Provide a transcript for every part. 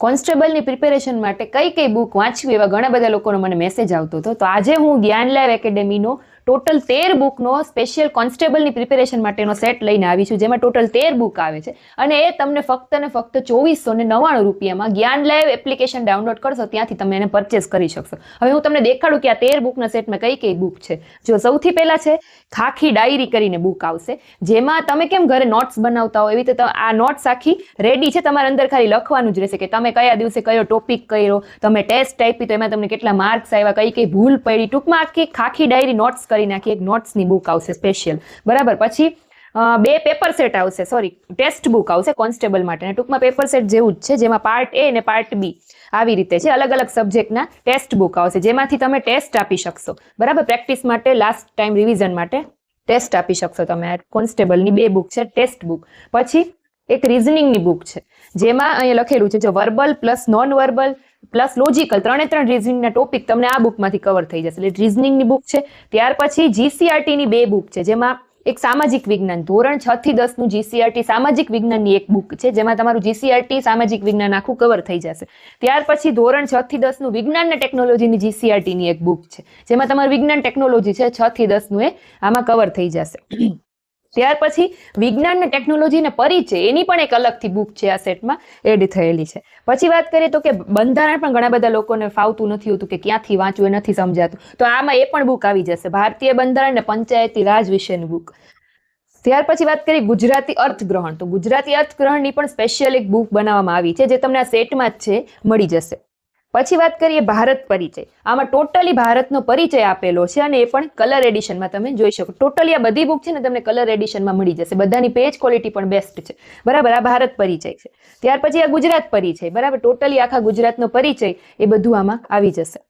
કોન્સ્ટેબલની preparation માટે કઈ કઈ બુક વાંચવી એવા ઘણા બધા લોકોનો મને મેસેજ આવતો હતો. તો આજે હું જ્ઞાન લાઈવ એકેડેમીનો ટોટલ તેર બુકનો સ્પેશિયલ કોન્સ્ટેબલની પ્રિપેરેશન માટેનો સેટ લઈને આવી છું, જેમાં ટોટલ તેર બુક આવે છે. અને એ તમને ફક્ત ને ફક્ત ચોવીસો ને નવ્વાણું રૂપિયામાં જ્ઞાન લાઈવ એપ્લિકેશન ડાઉનલોડ કરશો, ત્યાંથી તમે એને પરચેસ કરી શકશો. હવે હું તમને દેખાડું કે આ તેર બુકના સેટમાં કઈ કઈ બુક છે. જો સૌથી પહેલા છે, ખાખી ડાયરી કરીને બુક આવશે, જેમાં તમે કેમ ઘરે નોટ્સ બનાવતા હો? એવી રીતે આ નોટ્સ આખી રેડી છે, તમારે અંદર ખાલી લખવાનું જ રહેશે કે તમે કયા દિવસે કયો ટોપિક કર્યો, તમે ટેસ્ટ આપી તો એમાં તમને કેટલા માર્ક્સ આવ્યા, કઈ કઈ ભૂલ પડી, ટૂંકમાં આખી ખાખી ડાયરી નોટ્સ કરી નાખી એક નોટ્સની બુક આવશે સ્પેશિયલ બરાબર? પછી બે પેપર સેટ આવશે સોરી ટેસ્ટ બુક આવશે કોન્સ્ટેબલ માટે. અને ટૂંકમાં પેપર સેટ જેવું જ છે, જેમાં પાર્ટ એ અને પાર્ટ બી આવી રીતે છે. અલગ અલગ સબ્જેક્ટના ટેસ્ટ બુક આવશે, જેમાંથી તમે ટેસ્ટ આપી શકશો. બરાબર? પ્રેક્ટિસ માટે લાસ્ટ ટાઈમ રિવિઝન માટે ટેસ્ટ આપી શકશો તમે. કોન્સ્ટેબલની બે બુક છે ટેસ્ટ બુક પછી, એક રિઝનિંગની બુક છે, જેમાં અહીંયા લખેલું છે, જો verbal plus non verbal plus logical ત્રણે ત્રણ રીઝનિંગના ટોપિક તમને આ બુકમાંથી કવર થઈ જશે. એટલે રીઝનિંગની બુક છે, ત્યાર પછી જીસીઆરટીની બે બુક છે, જેમાં એક સામાજિક વિજ્ઞાન, ધોરણ છ થી દસનું જીસીઆરટી સામાજિક વિજ્ઞાનની એક બુક છે, જેમાં તમારું જીસીઆરટી સામાજિક વિજ્ઞાન આખું કવર થઈ જશે. ત્યાર પછી ધોરણ છ થી દસનું વિજ્ઞાન અને ટેકનોલોજીની જીસીઆરટીની એક બુક છે, જેમાં તમારું વિજ્ઞાન ટેકનોલોજી છે, છ થી દસનું એ આમાં કવર થઈ જશે. ત્યાર પછી વિજ્ઞાન અને ટેકનોલોજીને પરિચય, એની પણ એક અલગથી બુક છે આ સેટમાં એડ થયેલી છે. પછી વાત કરીએ તો કે બંધારણ પણ ઘણા બધા લોકોને ફાવતું નથી હોતું કે ક્યાંથી વાંચવું એ નથી સમજાતું. તો આમાં એ પણ બુક આવી જશે, ભારતીય બંધારણ અને પંચાયતી રાજ વિશેની બુક ત્યાર પછી વાત કરીએ ગુજરાતી અર્થગ્રહણ. તો ગુજરાતી અર્થગ્રહણની પણ સ્પેશિયલ એક બુક બનાવવામાં આવી છે, જે તમને આ સેટમાં જ છે, મળી જશે. પછી વાત કરીએ ભારત પરિચય. આમાં ટોટલી ભારતનો પરિચય આપેલો છે અને એ પણ કલર એડિશનમાં તમે જોઈ શકો. ટોટલી આ બધી બુક છે ને તમને કલર એડિશનમાં મળી જશે. બધાની પેજ ક્વોલિટી પણ બેસ્ટ છે. બરાબર, આ ભારત પરિચય છે. ત્યાર પછી આ ગુજરાત પરિચય. બરાબર ટોટલી આખા ગુજરાતનો પરિચય એ બધું આમાં આવી જશે.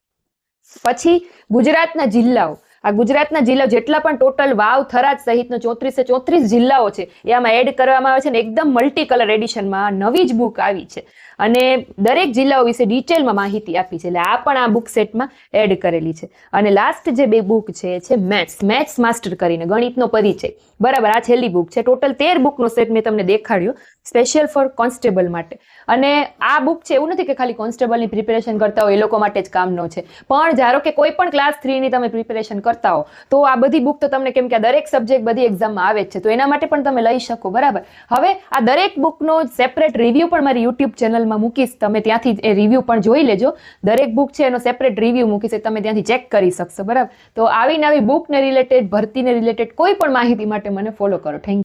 પછી ગુજરાતના જિલ્લાઓ. આ ગુજરાતના જિલ્લા જેટલા પણ ટોટલ વાવ, થરાદ સહિતનો ચોત્રીસે ચોત્રીસ જિલ્લાઓ છે, એ આમાં એડ કરવામાં આવે છે ને એકદમ મલ્ટી કલર એડિશનમાં નવી જ બુક આવી છે. અને દરેક જિલ્લાઓ વિશે ડિટેલમાં માહિતી આપી છે, એટલે આ પણ આ બુક સેટમાં એડ કરેલી છે. અને લાસ્ટ જે બે બુક છે, એ છે મેથ્સ મેથ્સ માસ્ટર કરીને ગણિતનો પરિચય. બરાબર, આ છેલ્લી બુક છે. ટોટલ તેર બુકનો સેટ મેં તમને દેખાડ્યો સ્પેશિયલ ફોર કોન્સ્ટેબલ માટે. અને આ બુક છે, એવું નથી કે ખાલી કોન્સ્ટેબલની પ્રિપેરેશન કરતા હોય, એ લોકો માટે જ કામનો છે. પણ ધારો કે કોઈ પણ ક્લાસ થ્રીની તમે પ્રિપેરેશન કરતા હો. તો આ બધી બુક તો તમને કેમ કે આ દરેક સબ્જેક્ટ બધી એક્ઝામમાં આવે જ છે. તો એના માટે પણ તમે લઈ શકો, બરાબર? હવે આ દરેક બુકનો સેપરેટ રિવ્યૂ પણ મારી યુટ્યુબ ચેનલમાં મૂકીશ. તમે ત્યાંથી એ રિવ્યૂ પણ જોઈ લેજો. દરેક બુક છે એનો સેપરેટ રિવ્યૂ મૂકીશ તમે ત્યાંથી ચેક કરી શકશો, બરાબર? તો આવી નવી બુકને રિલેટેડ ભરતીને રિલેટેડ કોઈ પણ માહિતી માટે મને ફોલો કરો. થેન્ક